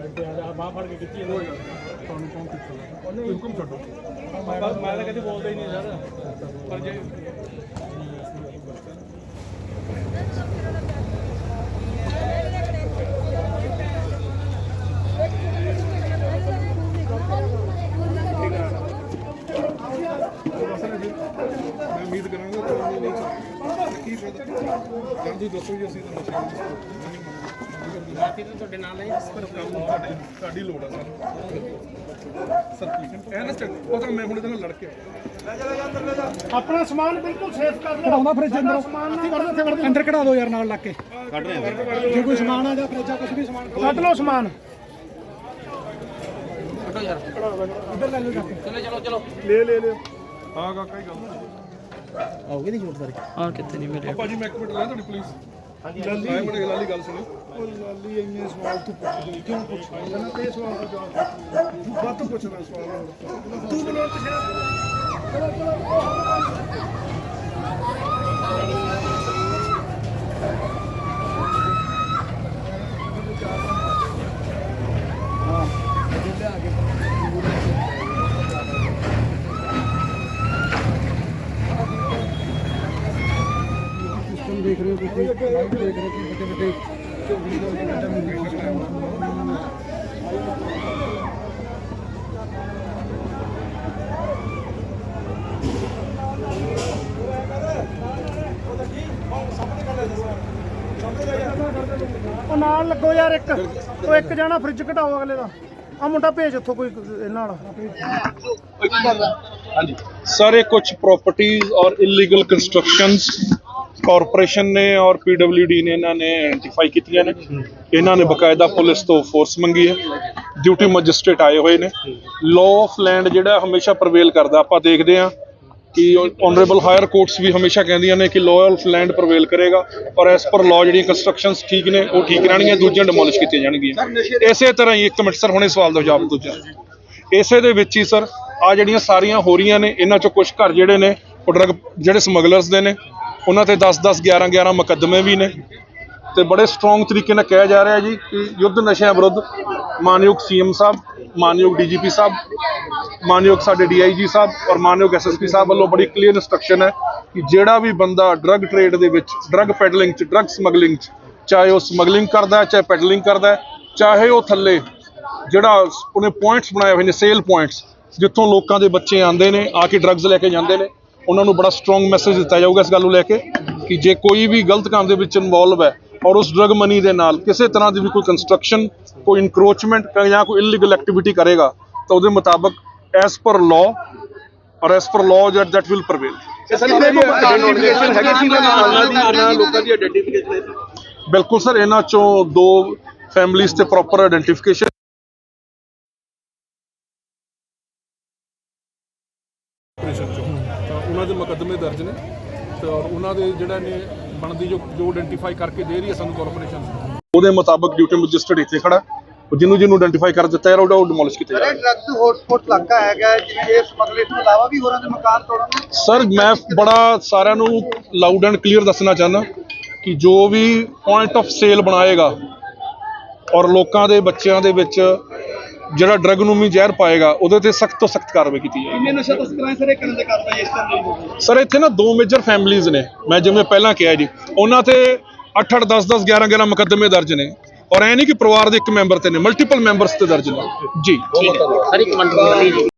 ਬਾਹ ਫੜ ਕੇ ਖਿੱਚੀ ਇਹਨੂੰ। ਤੁਹਾਨੂੰ ਕੌਣ ਪੁੱਛਦਾ ਹੁਕਮ ਛੱਡੋ। ਮੈਂ ਤਾਂ ਕਦੇ ਬੋਲਦਾ ਹੀ ਨਹੀਂ ਯਾਰ। ਪਰ ਜੇ ਮੈਂ ਉਮੀਦ ਕਰਾਂਗਾ ਤੁਹਾਨੂੰ ਨਹੀਂ ਚਾਹੀਦਾ ਕੀ ਫਾਇਦਾ ਜਲਦੀ ਦੱਸੋ ਜੀ ਅਸੀਂ ਤਾਂ ਨਸ਼ੇ ਬਾਕੀ ਤਾਂ ਤੁਹਾਡੇ ਨਾਲ ਨਹੀਂ ਪਰ ਕੰਮ ਤੁਹਾਡੇ ਲੋੜ ਆ ਸਰ। ਸਰ ਪਲੀਜ਼ ਇਹ ਨਾ ਸਟੈਪ ਉਹ ਤਾਂ ਮੈਂ ਹੁਣ ਇਹਦੇ ਨਾਲ ਲੜ ਕੇ ਆਇਆ। ਆਪਣਾ ਸਮਾਨ ਬਿਲਕੁਲ ਸੇਫ ਕਰ ਲਓ ਕਢਾਉਂਦਾ ਫ੍ਰਿਜ ਅੰਦਰ। ਸਮਾਨ ਅੰਦਰ ਕਢਾ ਦਿਓ ਯਾਰ ਨਾਲ ਲੱਗ ਕੇ। ਕੱਢ ਰਹੇ ਜੇ ਕੋਈ ਸਮਾਨ ਆ ਜਾਂ ਫ੍ਰਿਜ ਆ ਕੁਝ ਵੀ ਸਮਾਨ। ਕੱਢ ਲਓ ਸਮਾਨ। ਲੈ ਲੈ ਲੈ। ਹਾਂ ਕਾਕਾ ਹੀ ਗੱਲ ਆਉਗੇ ਨਹੀਂ ਜੋੜ ਸਾਰੇ ਆ ਕਿੱਥੇ ਨਹੀਂ ਮਿਲਿਆ। ਭਾਜੀ ਮੈਂ ਇੱਕ ਮਿੰਟ ਲੈ ਤੁਹਾਡੀ ਪਲੀਜ਼ ਹਾਂਜੀ ਲਾਲੀ ਬੜੇ ਲਾਲੀ ਗੱਲ ਸੁਣੋ। ਉਹ ਲਾਲੀ ਇੰਨੇ ਸਵਾਲ ਤੂੰ ਪੁੱਛਦੀ ਕਿਉਂ ਪੁੱਛਦਾ ਇਹਨਾਂ ਤੇ ਸਵਾਲ ਦਾ ਜਵਾਬ ਵੱਧ ਪੁੱਛਣਾ ਸਵਾਲ। ਤੂੰ ਬੋਲੋ ਸਿਸਟਮ ਦੇਖ ਰਹੇ ਹੋ ਤੁਸੀਂ? ਲਾਈਵ ਦੇਖ ਰਹੇ ਹੋ ਕਿ ਵੱਡੇ ਵੱਡੇ ਉਹ ਨਾਲ ਲੱਗੋ ਯਾਰ ਇੱਕ। ਉਹ ਇੱਕ ਜਾਣਾ ਫ੍ਰਿਜ ਘਟਾਓ ਅਗਲੇ ਦਾ। ਆ ਮੁੰਡਾ ਭੇਜ ਉੱਥੋਂ ਕੋਈ ਇਹਨਾਂ ਵਾਲਾ। ਹਾਂਜੀ। ਸਰ ਕੁਝ ਪ੍ਰਾਪਰਟੀਆਂ ਔਰ ਇਲੀਗਲ ਕੰਸਟਰਕਸ਼ਨਸ ਕਾਰਪੋਰੇਸ਼ਨ ਨੇ ਔਰ ਪੀਡਬਲਯੂਡੀ ਨੇ, ਇਹਨਾਂ ਨੇ ਆਇਡੈਂਟੀਫਾਈ ਕੀਤੀਆਂ ਨੇ। ਇਹਨਾਂ ਨੇ ਬਕਾਇਦਾ ਪੁਲਿਸ ਤੋਂ ਫੋਰਸ ਮੰਗੀ ਹੈ। ਡਿਊਟੀ ਮੈਜਿਸਟ੍ਰੇਟ ਆਏ ਹੋਏ ਨੇ। ਲਾਅ ਆਫ ਲੈਂਡ ਜਿਹੜਾ ਹਮੇਸ਼ਾ ਪ੍ਰਵੇਲ ਕਰਦਾ। ਆਪਾਂ ਦੇਖਦੇ ਹਾਂ ਕਿ ਆਨਰੇਬਲ ਹਾਇਰ ਕੋਰਟਸ ਵੀ ਹਮੇਸ਼ਾ ਕਹਿੰਦੀਆਂ ਨੇ ਕਿ ਲਾਅ ਆਫ ਲੈਂਡ ਪ੍ਰਵੇਲ ਕਰੇਗਾ। ਔਰ ਐਸ ਪਰ ਲਾਅ ਜਿਹੜੀਆਂ ਕੰਸਟਰਕਸ਼ਨਸ ਠੀਕ ਨੇ, ਉਹ ਠੀਕ ਰਹਿਣਗੀਆਂ, ਦੂਜੀਆਂ ਡਿਮੋਲਿਸ਼ ਕੀਤੀਆਂ ਜਾਣਗੀਆਂ। ਇਸੇ ਤਰ੍ਹਾਂ ਹੀ ਇੱਕ ਮਿੰਟ ਸਰ ਹੁਣੇ ਸਵਾਲ ਦਾ ਜਵਾਬ ਦੂਜਾ। ਇਸੇ ਦੇ ਵਿੱਚ ਹੀ ਸਰ ਆ ਜਿਹੜੀਆਂ ਸਾਰੀਆਂ ਹੋ ਰਹੀਆਂ ਨੇ, ਇਹਨਾਂ ਚੋਂ ਕੁਝ ਘਰ ਜਿਹੜੇ ਨੇ, ਉਹ ਡਰਗ ਜਿਹੜੇ ਸਮਗਲਰਸ ਦੇ ਨੇ ਉਹਨਾਂ ਤੇ 10 10 11 11 ਮੁਕੱਦਮੇ ਵੀ ਨੇ ਤੇ ਬੜੇ ਸਟਰੋਂਗ ਤਰੀਕੇ ਨਾਲ ਕਿਹਾ ਜਾ ਰਿਹਾ ਜੀ ਕਿ ਯੁੱਧ ਨਸ਼ਿਆਂ ਵਿਰੁੱਧ ਮਾਨਯੋਗ ਸੀਐਮ ਸਾਹਿਬ, ਮਾਨਯੋਗ ਡੀਜੀਪੀ ਸਾਹਿਬ, ਮਾਨਯੋਗ ਸਾਡੇ ਡੀਆਈਜੀ ਸਾਹਿਬ ਔਰ ਮਾਨਯੋਗ ਐਸਐਸਪੀ ਸਾਹਿਬ ਵੱਲੋਂ ਬੜੀ ਕਲੀਅਰ ਇਨਸਟਰਕਸ਼ਨ ਹੈ ਕਿ ਜਿਹੜਾ ਵੀ ਬੰਦਾ ਡਰੱਗ ਟ੍ਰੇਡ ਦੇ ਵਿੱਚ ਡਰੱਗ ਪੈਡਲਿੰਗ ਚ ਡਰੱਗ ਸਮਗਲਿੰਗ ਚ, ਚਾਹੇ ਉਹ ਸਮਗਲਿੰਗ ਕਰਦਾ ਚਾਹੇ ਪੈਡਲਿੰਗ ਕਰਦਾ ਚਾਹੇ ਉਹ ਥੱਲੇ ਜਿਹੜਾ ਉਹਨੇ ਪੁਆਇੰਟਸ ਬਣਾਏ ਹੋਏ ਨੇ ਸੇਲ ਪੁਆਇੰਟਸ ਜਿੱਥੋਂ ਲੋਕਾਂ ਦੇ ਬੱਚੇ ਆਉਂਦੇ ਨੇ, ਆ ਕੇ ਡਰੱਗਸ ਲੈ ਕੇ ਜਾਂਦੇ ਨੇ ਉਹਨਾਂ ਨੂੰ ਬੜਾ ਸਟਰੋਂਗ ਮੈਸੇਜ ਦਿੱਤਾ ਜਾਊਗਾ ਇਸ ਗੱਲ ਨੂੰ ਲੈ ਕੇ ਕਿ ਜੇ ਕੋਈ ਵੀ ਗਲਤ ਕੰਮ ਦੇ ਵਿੱਚ ਇਨਵੋਲਵ ਹੈ ਔਰ ਉਸ ਡਰੱਗ ਮਨੀ ਦੇ ਨਾਲ ਕਿਸੇ ਤਰ੍ਹਾਂ ਦੀ ਵੀ ਕੋਈ ਕੰਸਟਰਕਸ਼ਨ ਕੋਈ ਇਨਕਰੋਚਮੈਂਟ ਜਾਂ ਕੋਈ ਇਲੀਗਲ ਐਕਟੀਵਿਟੀ ਕਰੇਗਾ ਤਾਂ ਉਹਦੇ ਮੁਤਾਬਕ as per law or as per law jet that will prevail ਬਿਲਕੁਲ ਸਰ ਇਹਨਾਂ ਚੋਂ ਦੋ ਫੈਮਿਲੀਜ਼ ਤੇ ਪ੍ਰੋਪਰ ਆਇਡੈਂਟੀਫਿਕੇਸ਼ਨ ਦਰਜ ਨੇ ਤੇ ਔਰ ਉਹਨਾਂ ਦੇ ਜਿਹੜਾ ਨੇ ਬਣਦੀ ਜੋ ਜੋ ਆਇਡੈਂਟੀਫਾਈ ਕਰਕੇ ਦੇ ਰਹੀ ਹੈ ਸਾਨੂੰ ਕਾਰਪੋਰੇਸ਼ਨ ਉਹਦੇ ਮੁਤਾਬਕ ਡਿਊਟੀ ਮੈਜਿਸਟਰੇਟ ਇੱਥੇ ਖੜਾ ਉਹ ਜਿਹਨੂੰ ਜਿਹਨੂੰ ਆਇਡੈਂਟੀਫਾਈ ਕਰ ਦਿੱਤਾ ਯਾਰ ਉਹਦਾ ਉਹ ਡਿਮੋਲਿਸ਼ ਕੀਤਾ ਅਰੇ ਜਾਏਗਾ ਡਰੱਗਸ ਹੌਟਸਪੌਟ ਇਲਾਕਾ ਹੈਗਾ ਹੈ, ਜਿਵੇਂ ਇਹ ਸਮਗਲਰ ਤੋਂ ਇਲਾਵਾ ਵੀ ਹੋਰਾਂ ਦੇ ਮਕਾਨ ਤੋੜਨ ਸਰ ਮੈਂ ਬੜਾ ਸਾਰਿਆਂ ਨੂੰ ਲਾਊਡ ਐਂਡ ਕਲੀਅਰ ਦੱਸਣਾ ਚਾਹੁੰਦਾ ਕਿ ਜੋ ਵੀ ਪੁਆਇੰਟ ਆਫ ਸੇਲ ਬਣਾਏਗਾ ਔਰ ਲੋਕਾਂ ਦੇ ਬੱਚਿਆਂ ਦੇ ਵਿੱਚ ਜਿਹੜਾ ਡਰੱਗ ਨੂੰ ਵੀ ਜ਼ਹਿਰ ਪਾਏਗਾ ਉਹਦੇ ਤੇ ਸਖਤ ਤੋਂ ਸਖਤ ਕਾਰਵਾਈ ਕੀਤੀ ਜਾਏਗੀ। ਕਿੰਨੇ ਨਸ਼ਾ ਤਸਕਰਾਂ ਸਾਰੇ ਕਰਨ ਦੇ ਕਾਰਵਾਈ ਇਸ ਤਰ੍ਹਾਂ ਸਰ ਇੱਥੇ ਨਾ ਦੋ ਮੇਜਰ ਫੈਮਿਲੀਜ਼ ਨੇ। ਮੈਂ ਜਿਵੇਂ ਪਹਿਲਾਂ ਕਿਹਾ ਜੀ ਉਹਨਾਂ ਤੇ 8 8 10 10 11 11 ਮੁਕੱਦਮੇ ਦਰਜ ਨੇ। ਔਰ ਐ ਨਹੀਂ ਕਿ ਪਰਿਵਾਰ ਦੇ ਇੱਕ ਮੈਂਬਰ ਤੇ ਨੇ ਮਲਟੀਪਲ ਮੈਂਬਰਸ ਤੇ ਦਰਜ ਨੇ। ਜੀ। ਹਰ ਇੱਕ ਮੰਡੀ